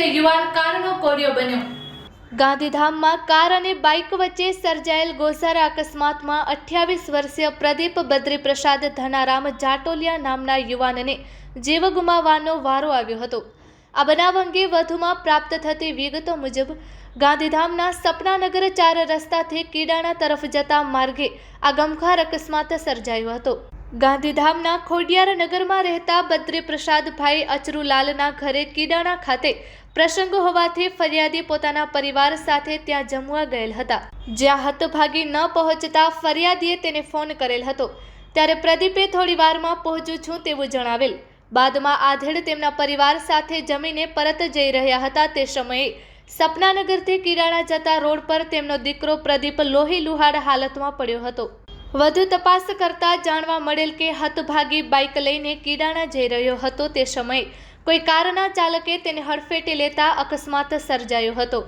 ભોગ્ય બન્યો. ગાંધીધામમાં કાર અને બાઇક વચ્ચે સર્જાયેલ ગોસારા અકસ્માતમાં અઠ્યાવીસ વર્ષીય પ્રદીપ બદ્રી પ્રસાદ ધનારામ જાટોલિયા નામના યુવાનને જીવ ગુમાવવાનો વારો આવ્યો હતો. આ બનાવ અંગે વધુમાં પ્રાપ્ત થતી વિગતો મુજબ, ગાંધીધામના સપનાનગર ચાર રસ્તાથી કીડાણા તરફ જતા માર્ગે આ ગમખાર અકસ્માત સર્જાયો હતો. ગાંધીધામના ખોડિયાર નગરમાં રહેતા બદ્રી પ્રસાદભાઈ અચરુલાલના ઘરે કીડાણા ખાતે પ્રસંગ હોવાથી ફરિયાદી પોતાના પરિવાર સાથે ત્યાં જમવા ગયેલ હતા. જ્યાં હતભાગી ન પહોંચતા ફરિયાદીએ તેને ફોન કરેલ હતો. ત્યારે પ્રદીપે થોડી વારમાં પહોંચું છું તેવું જણાવેલ. બાદમાં આધેડ તેમના પરિવાર સાથે જમીને પરત જઈ રહ્યા હતા તે સમયે સપનાનગરથી કિરાણા જતા રોડ પર તેમનો દીકરો પ્રદીપ લોહી લુહાડ હાલતમાં પડ્યો હતો. વધુ તપાસ કરતા જાણવા મળેલ કે હતભાગી બાઇક લઈને કીડાણા જઈ રહ્યો હતો તે સમયે કોઈ કારના ચાલકે તેને હડફેટે લેતા અકસ્માત સર્જાયો હતો.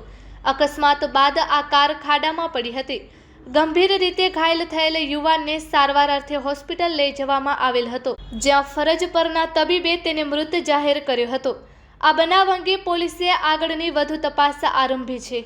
અકસ્માત બાદ આ કાર ખાડામાં પડી હતી. ગંભીર રીતે ઘાયલ થયેલ યુવાનને સારવાર અર્થે હોસ્પિટલ લઈ જવામાં આવેલ હતો, જ્યાં ફરજ પરના તબીબે તેને મૃત જાહેર કર્યો હતો. આ બનાવ અંગે પોલીસે આગળની વધુ તપાસ આરંભી છે.